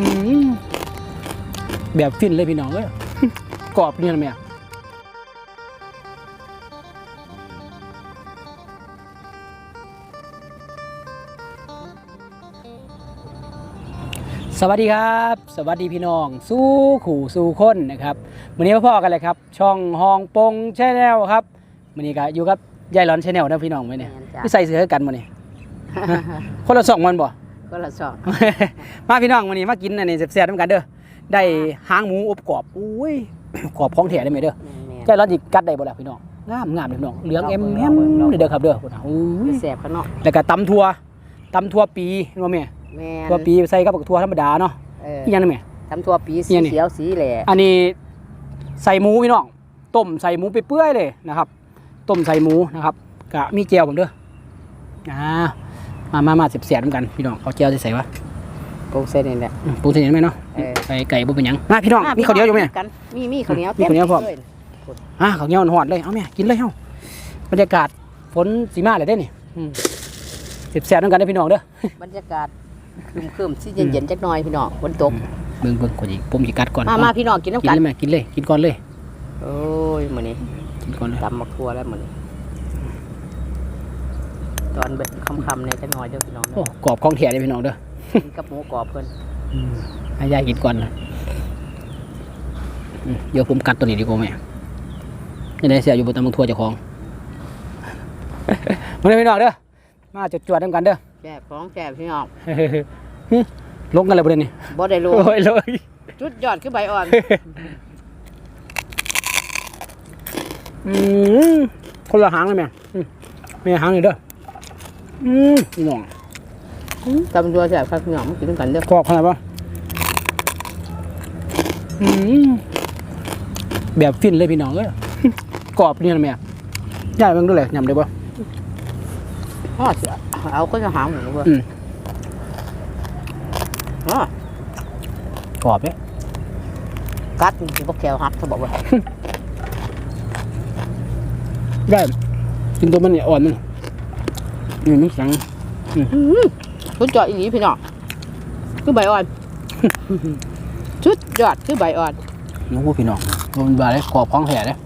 อืมแบบฟินเลยพี่น้องเอ้ยกรอบเนี่ยนะแม่สวัสดีครับ สวัสดีพี่น้อง สู้ขู่สู้คนนะครับวันนี้มาพ่อกันเลยครับ ช่องฮองปงแชนแนลครับวันนี้ก็อยู่กับยายร้อนแชนแนลนะพี่น้องไหมเนี่ยแม่นจ้ะพี่ใส่เสื้อกันมาเนี่ยคนละสองมันบ่ ก็ละสอง มาพี่น้องวันนี้มากินอันนี้แซ่บๆน้ำกันเด้อได้หางหมูอบกรอบอุ้ยกรอบของแท้ได้ไหมเด้อแม่ใจร้อนจิกัดได้บ่ล่ะพี่น้องงามงามเลยพี่น้องเหลืองเอ็มแฮมเลยเด้อครับเด้อพุ่นน่ะอุ้ยแสบเขาเนาะแล้วก็ตำทั่วตำทั่วปีเห็นบ่แม่แม่ทั่วปีใส่กับบักทั่วธรรมดาเนาะเอออีหยังนั่นแม่ทำทั่วปีเนี่สียนี่เขียวสีแหล่อันนี้ใส่หมูพี่น้องต้มใส่หมูไปเปื่อยๆเลยนะครับ ต้มใส่หมูนะครับกะมีแจ่วผมเด้ออ่า มามามาเสียบๆน้ำกันพี่น้องเอาแจ่วใส่ๆวะปรุงเส้นนี่แหละอืมปูเส้นไหมเนาะเออใส่ไก่บ่เป็นหยังมาพี่น้องมีข้าวเหนียวอยู่ไหม กันมีมีข้าวเหนียวมีข้าวเหนียวพร้อม ต็ลอะข้าวเหนียวหอนๆเลยเอาแม่กินเลยเฮาบรรยากาศฝนสีมาเลยได้นี่อืมเสียบๆน้ำกันได้อพี่น้องเด้อบรรยากาศครึมๆสิเย็นๆจักหน่อยพี่น้องฝนตกเบิ่งเบิ่งคนอีกผมสิกัดก่อนมามาพี่น้องกินน้ำกินกันเลยแม่กินเลยกินก่อนเลยโอ้ยมื้อนี้กินก่อนเลยตำมะครัวแล้วมื้อนี้ ตอนเบ็ดค่ำๆเนี่ยจักหน่อยเด้อพี่น้องโอ้กรอบของแท้เลยพี่น้องเด้อกินกับหมูกรอบเพิ่นอืมให้ยายกินก่อนนะอืมเดี๋ยวผมกัดตัวนี้ดีกว่าแม่ยังได้เสียอยู่บนตำบักทั่วเจ้าของ มาเลยพี่น้องเด้อมาจวดๆน้ำกันเด้อแซ่บของแซ่บพี่น้องลงกันเลยประเด็นนี้บ่ได้รู้โอ้ยเลย จุดยอดคือใบอ่อน อืมคนละหางเลยแม่อืมแม่หางนี่เด้อ อืมพี่น้องตำตัวแซ่บครับพี่น้องมากินกันเด้อกรอบขนาดปะอืมแบบฟินเลยพี่น้องเอ้ยกรอบนี่นะแม่ย่ายเบิ่งดูเลยยำได้ปะพ่อเสือเอาก็จะหาหมูเว้ยอืมอ๋อกรอบเนี่ยกัดมันพวกแก้วหักเขาบอกว่าได้กินตัวมันเนี่ยอ่อนมัน นี่มันแข็งชุดยอดอีหลีพี่น้องคือใบอ่อนชุดยอดคือใบอ่อนน้องพูดพี่น้องมันบาเลยกรอบของแท้เลย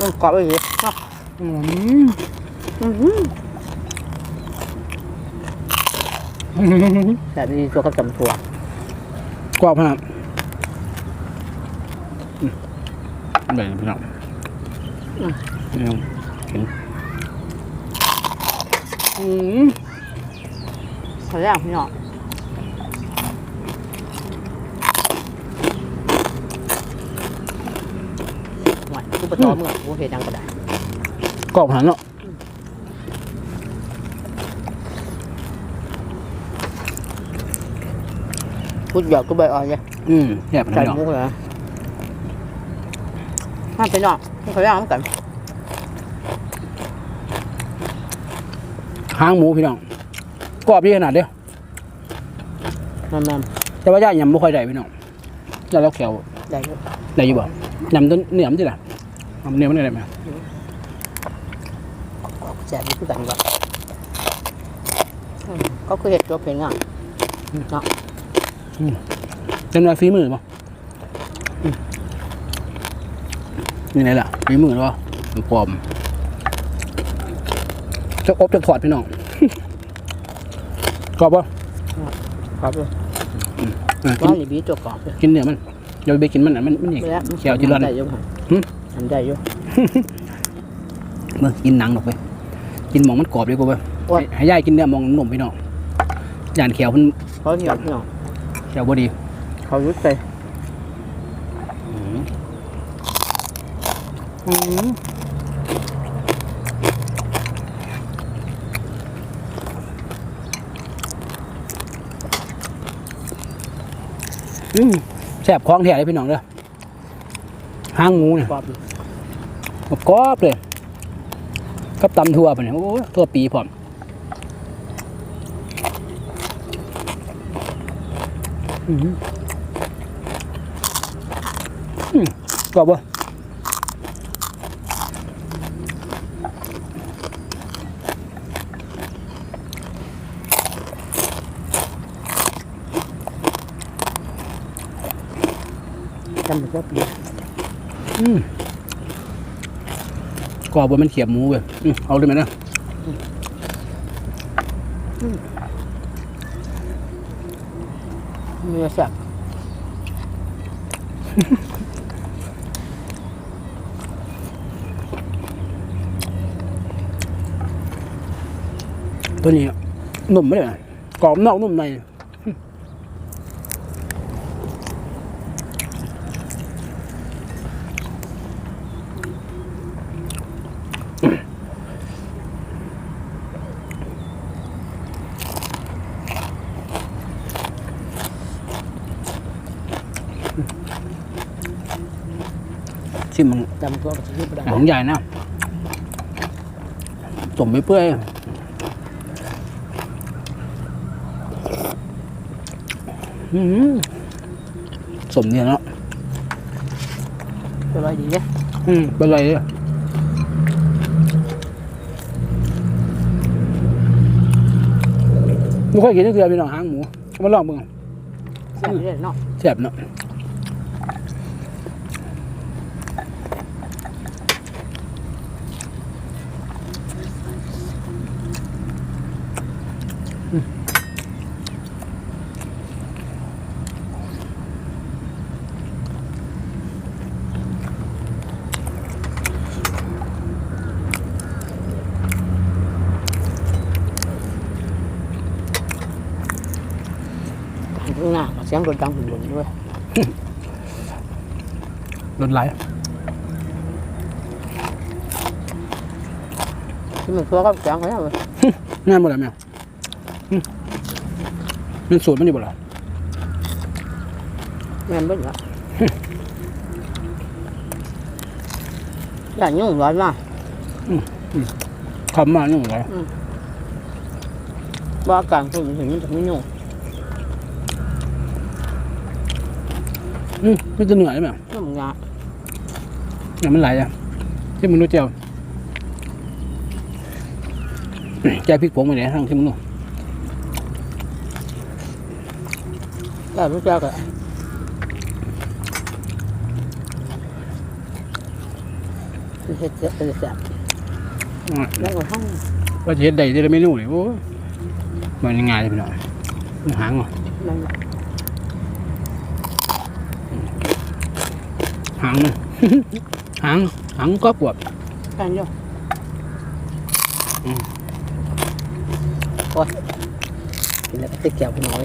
มันกรอบอีหลีเนาะอืมอื้อหือแต่ดีตัวกับจำตัวกรอบขนาดอืมแบบนี้พี่น้องอืมกิน อืมพอแล้วพี่น้องหวานกูปะตอมึงอะกูเห็นยังก็ได้กรอบขนาดเนาะชุดยอดคือใบอ่อนเลยอืมแซ่บขนาใส่ดเนาะหมุกเลยมาพี่น้องเขาย่างกัน หางหมูพี่น้องกรอบดีขนาดเดียวมันมันแต่ว่าย่ายำไม่ค่อยได้พี่น้องย่าแล้วแขวๆได้อยู่ได้อยู่บ่ยำต้นเนื้อมันจิล่ะยำเนื้อมันได้ไหมแสบนี่คือกันก่อนก็คือเห็ดตัวเพลงอะเนาะเป็นว่าฝีมือป่ะอืมนี่ไงล่ะฝีมือป่ะมันปลอม จะอบจะถอดพี่น้องกรอบป่ะครับเลยอะกิว่านนี่บีตัวกรอบเลยกินเนื้อมันอย่าไปกินมันอะมันมันนี่ไม่แล้วแขวจีรอน ได้อยุ่งหึ ทำได้อยุ่งเมื่อกินหนังหรอกไป กินหมองมันกรอบดีกว่าไปโอ้ยให้ย่ายกินเนื้อหมองหนุ่มพี่น้องย่านแขวมันเขาเหนียวพี่น้องแขวบ่ดีเขายุดไปอืม อืมแซ่บคล้องแท้เลยพี่น้องเด้อหางหมูเนี่ยกรอบกรอบเลยกับตำทั่วไปเนี่ยโอ้ยทั่วปีพร้อมอืมอืมกรอบบ่ จำเป็นว่าเปลี่ยนอืมกรอบบนมันเขียบหมูเว้ยอืมเอาเลยไหมนะเนื้อแซ่บตัวนี้นุ่มไม่เลยกรอบนอกนุ่มในชิ มมันจำตัวกับชีวิตไม่ได้ของใหญ่นะสมไม่เปื่อยอืมสมเนี่ยเนาะอร่อยดีเนี่ยอืมเป็นไรเนี่ยไม่ค่อยกินนี่คือพี่น้องหางหมูเอามาลองมึงแซ่บเลยเนาะแซ่บเนาะข้างหน้าเสียง รถดังหุ่นบนด้วยรสไหลที่มันทั่วก็เสียงเขาเนี่ยงานหมดแล้วแมวอืมมันสูตรมันอยู่บ่ล่ะแม่นเบิ่งละอย่ายุ่งร้อนมากคำมานี่หมดเลยว่าการพูดมันถึงมันจะไม่ยุ่ง อืมมันจะเหนื่อยไหมวน้ำงาเนี่ยมันไหลอะที่มึงรู้เจียวแกพริกผงไปไหนทางที่มึงรู้แต่รู้จักอะเฮ็ดเจ็บเป็นแซ่บอะแล้วก็ห้องว่าจะเห็ดใดที่เราไม่รู้เลยโอ้ยมันยังไงเลยพี่น้องมันหางเหรอมั หางมัน หางหางก็ปวดกันอยู่โอ้ยกินแล้วก็ติดแก้วไปหน่อย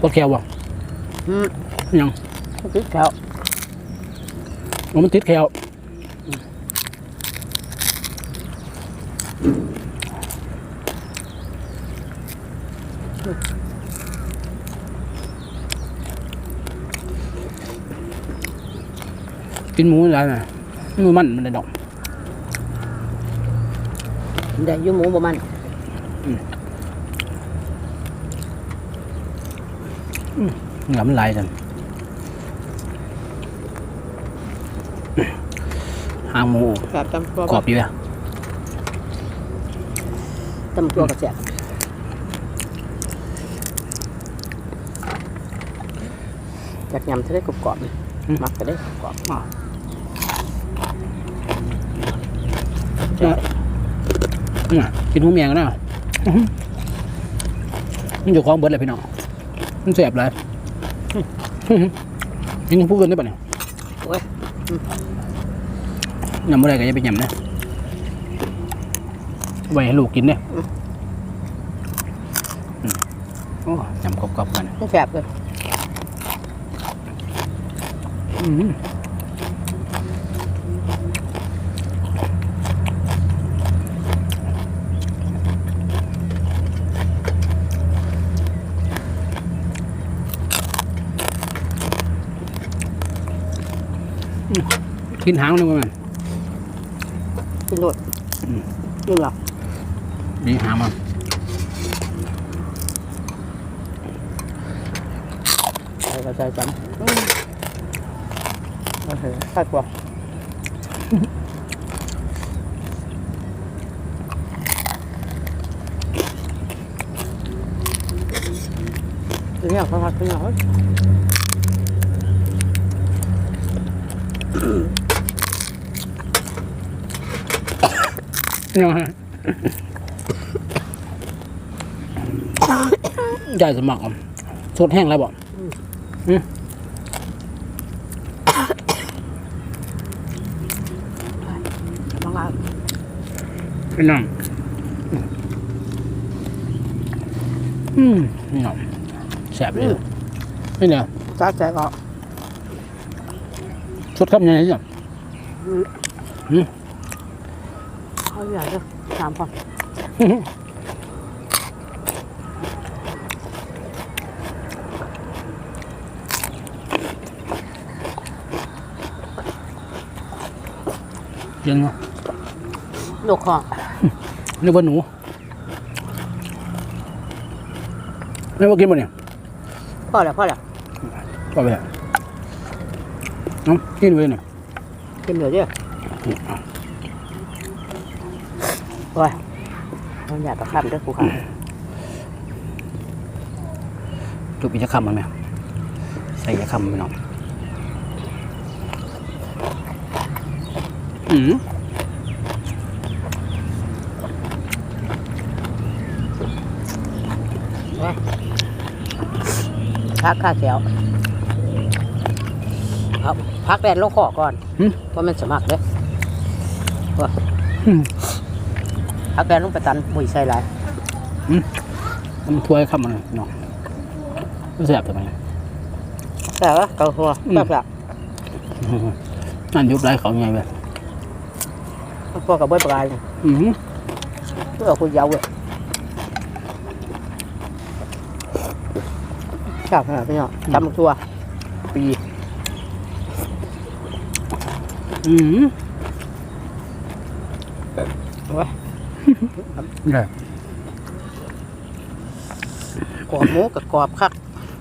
ปวดแขวว่ะอืมยังติดแก้วอ๋อมันติดแขว กินหมูอะไรนะมือมันมันได้ดอกได้อยูหมูประมาณเหงามันไหลกันหางหมูแบบตำตัวกรอบดีอะตำตัวกับแซ่บอยากยำจะได้กรอบๆนะมักจะได้กรอบ เนี่ยเนี่ยกินหูเมียงกันนะอื้อหือมันอยู่คลองเบิร์ดเลยพี่น้องมันแสบเลยอื้อหือกินผู้อื่นได้ปะเนี่ยโอ้ยยำอะไรก็อย่าไปยำนะไว้ให้ลูกกินเนี่ยอืมโอ้ยำกรอบๆกันต้องแซ่บเลยอื้อ กินหางมันเลยมันกินโดดอืมกินหรอดีหางมันใส่ก็ใส่จำโอเคใส่กว่าเนี่ยเขาทำเนี่ยเนี่ยฮะ ใหญ่สมัครอะสดแห้งแล้วบอกบางร้านพี่น้องอืมนี่น้องแสบเลยนี่เนี่ยจ้าใจก็สดครับยังไงเนี่ย เขาอยากจะสามคนยังเนาะลูกของนึกว่าหนูนึกว่ากินบ่เนี่ยพ่อแล้วพ่อแล้วก็ไปแล้วน้องกินไปเนี่ยกินเดี๋ยวเดีย วโอ้ยเราอยากกับข้ามด้วยกูค่ะจุบอีกจะคำมันไหมใส่จะคำไปน้องอืมพักข้าเขียวครับพักแดนลงคอก่อนหึเพราะมันสมัครเลยอื มพักแดนลงไปตันบุยใส่หลายมันถ้วยคำมันเลยน้องมันแสบทำไมแต่ว่าเกาหัวอืมแบบแบบนั่นยุบไรเขาไงเว้ยพวกกับเบิ้ลปลายนี่อืมเพื่อคุณยาวเว้ยชอบขนาดนี้เนาะจำตัว ปี อืม โอ้ย ได้กรอบหมูกับกรอบคัก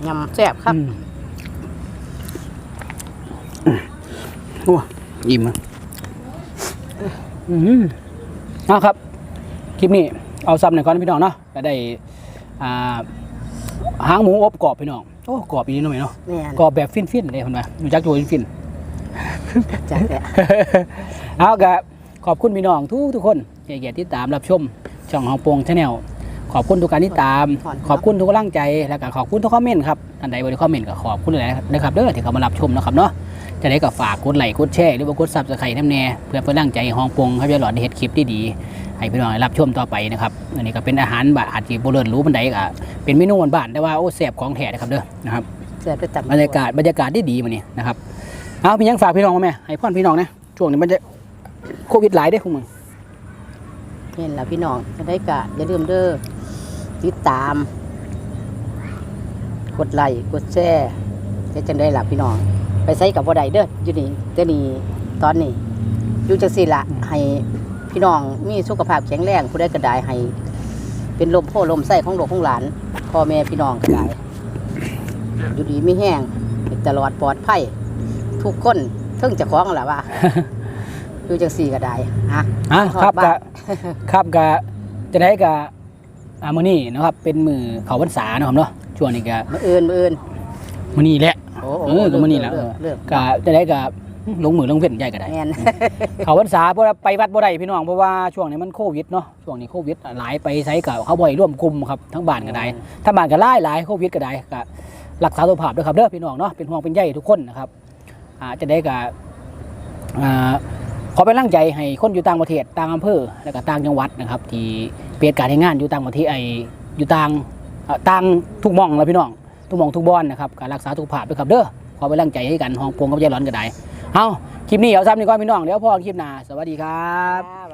ยำแซ่บครับอืมโอ้ยิ้มอะอืมเอาครับ คลิปนี้เอาซ้ำหน่อยก่อนนะพี่น้องเนาะก็ได้อ่าหางหมูอบกรอบพี่น้องโอ้กรอบอีกนิดหน่อยเนาะนี่กรอบแบบฟินฟินๆเลยคนว่าอยู่จักโจฟินจังแหละๆเอากะขอบคุณพี่น้องทุกทุกๆคนที่ เกียรติติดตามรับชมช่องของโปงชาแนลขอบคุณทุกการติดตาม ขอบคุณทุกกำลังใจแล้วก็ขอบคุณทุกคอมเมนต์ครับท่านใดบริคอมเมนต์ก็ขอบคุณหลายๆนะครับเด้อที่เขามารับชมนะครับเนาะจะได้ก็ฝากกดไลค์กดแชร์หรือว่ากดซับสไครต์น้ำแน่เพื่อเพื่อร่างใจห้องโปงครับจะหลอดได้เห็ดคลิปที่ดีให้พี่น้องได้รับชมต่อไปนะครับอันนี้ก็เป็นอาหารบาอาจจะโบเลินรู้บันไดก็เป็นเมนูบ้านๆแต่ว่าโอ้แซ่บของแท้นะครับเด้อนะครับแซ่บจะจับบรรยากาศบรรยากาศได้ดีมาเนี่ยนะครับเอาพี่ยังฝากพี่น้องมาไหมให้พ่อนพี่น้องนะช่วงนี้มันจะโควิดหลายได้อคุณมึงเห็ นแล้วพี่น้องจะได้กะอย่าลืมเด้อติดตาม กดไลค์กดแชร์จะจังได้หลับพี่น้อง ไปใส่กับบ่ได้เด้ออยู่นี่แต่นี่ตอนนี้อยู่จังซี่ละให้พี่น้องมีสุขภาพแข็งแรงผู้ใดก็ได้ให้ เป็นลมโพลมไส้ของลูกของหลานพ่อแม่พี่น้องก็ได้อยู่ดีไม่แห้งให้ตลอดปลอดภัยทุกคนเพิ่งจะคล้องแหละว่า อยู่จังซี่ก็ได้ฮะอะครับฮอดบ้านกะครับกะจะได้กะอ่ามื้อนี้นะครับ เป็นมือเขาพรรษาเนาะครับเนาะช่วงนี้กะมืออื่นมืออื่นมื้อนี้แหละโอ้เออก็มื้อนี้แหละเลือกเลือกกะจะได้กะลงมือลงเว้นใหญ่ก็ได้แมนเขาพรรษาเพราะว่าไปวัดบ่ได้พี่น้องเพราะว่าช่วงนี้มันโควิดเนาะช่วงนี้โควิดหลายไปไสกับเขาบ่อยร่วมกลุ่มครับทั้งบ้านก็ได้ทั้งบ้านก็หลายหลายโควิดก็ได้ก็รักษาสุขภาพด้วยครับเด้อพี่น้องเนาะเป็นห่วงเป็นใยทุกคนนะครับอ่าจะได้กับอ่า ขอเป็นร่างใจให้คนอยู่ต่างประเทศต่างอำเภอและก็ต่างจังหวัดนะครับ ที่เปลี่ยนการให้งานอยู่ต่างประเทศไออยู่ต่างต่างทุกมองแล้วพี่น้องทุกมองทุกบอนนะครับการรักษาสุขภาพด้วยครับเด้อขอเป็นร่างใจให้กันห้องพวงกับใจร้อนก็ได้เอาคลิปนี้เอาซ้ำนี่ก่อนพี่น้องเดี๋ยวพอคลิปหน้าสวัสดีครับ